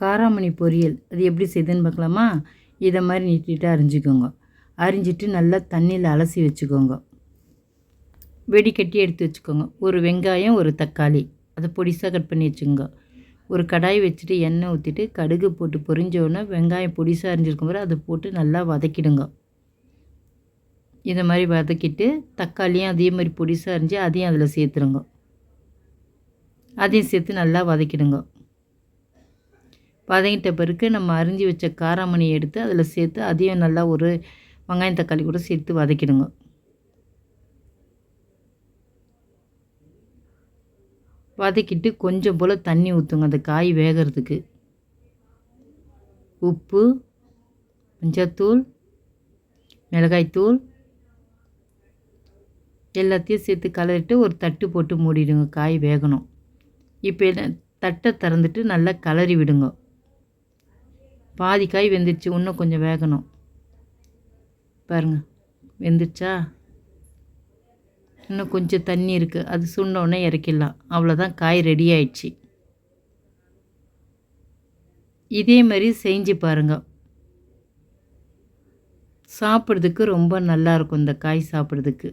காராமணி பொரியல். அது எப்படி செய்யுதுன்னு பார்க்கலாமா? இதை மாதிரி நீட்டிட்டு அரிஞ்சிக்கோங்க. அரிஞ்சிட்டு நல்லா தண்ணியில் அலசி வச்சுக்கோங்க. வெடிக்கட்டி எடுத்து வச்சுக்கோங்க. ஒரு வெங்காயம் ஒரு தக்காளி. அதை பொடிசாக கட் பண்ணி வச்சுக்கோங்க. ஒரு கடாய் வச்சுட்டு எண்ணெய் ஊற்றிட்டு கடுகு போட்டு பொரிஞ்சோடனே வெங்காயம் பொடிசாக அரிஞ்சிருக்கும் போது அதை போட்டு நல்லா வதக்கிடுங்க. இதை மாதிரி வதக்கிட்டு தக்காளியும் அதே மாதிரி பொடிசாக அரிஞ்சு அதையும் அதில் சேர்த்துருங்க. அதையும் சேர்த்து நல்லா வதக்கிடுங்க. வதங்கிட்ட பிறகு நம்ம அரிஞ்சு வச்ச காராமணி எடுத்து அதில் சேர்த்து அதையும் நல்லா ஒரு வெங்காயம் தக்காளி கூட சேர்த்து வதக்கிடுங்க. வதக்கிட்டு கொஞ்சம் போல் தண்ணி ஊற்றுங்க அந்த காய் வேகிறதுக்கு. உப்பு மஞ்சத்தூள் மிளகாய்த்தூள் எல்லாத்தையும் சேர்த்து கலரிட்டு ஒரு தட்டு போட்டு மூடிடுங்க. காய் வேகணும். இப்போ தட்டை திறந்துட்டு நல்லா கலரி விடுங்க. பாதி காய் வெந்துடுச்சு இன்னும் கொஞ்சம் வேகணும். பாருங்கள் வெந்துடுச்சா இன்னும் கொஞ்சம் தண்ணி இருக்குது அது சுண்டோடனே இறக்கிடலாம். அவ்வளோதான் காய் ரெடி ஆயிடுச்சு. இதே மாதிரி செஞ்சு பாருங்க. சாப்பிட்றதுக்கு ரொம்ப நல்லாயிருக்கும் இந்த காய் சாப்பிட்றதுக்கு.